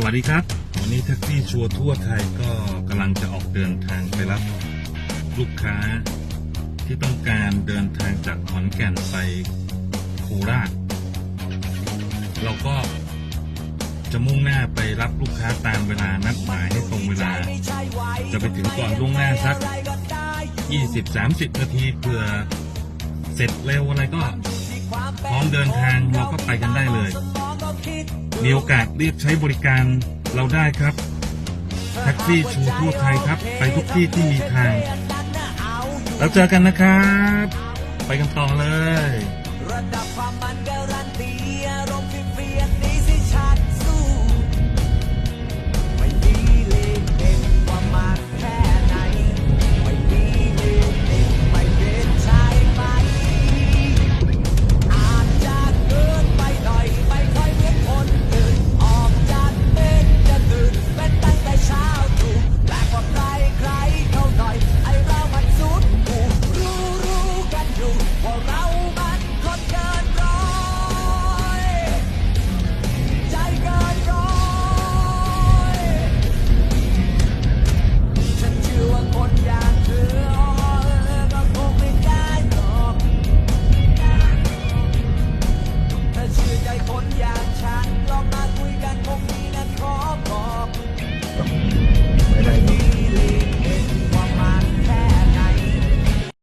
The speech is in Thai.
สวัสดีครับ วันนี้แท็กซี่ชัวร์ทั่วไทยก็กำลังจะออกเดินทางไปรับลูกค้าที่ต้องการเดินทางจากขอนแก่นไปโคราช เราก็จะมุ่งหน้าไปรับลูกค้าตามเวลานัดหมายให้ตรงเวลา จะไปถึงก่อนล่วงหน้าสัก 20-30 นาทีเพื่อเสร็จเร็วอะไรก็พร้อมเดินทางเราก็ไปกันได้เลย มีโอกาสเรียกใช้บริการเราได้ครับ แท็กซี่ชูทั่วไทยครับ ไปทุกที่ที่มีทาง แล้วเจอกันนะครับ ไปกันต่อเลย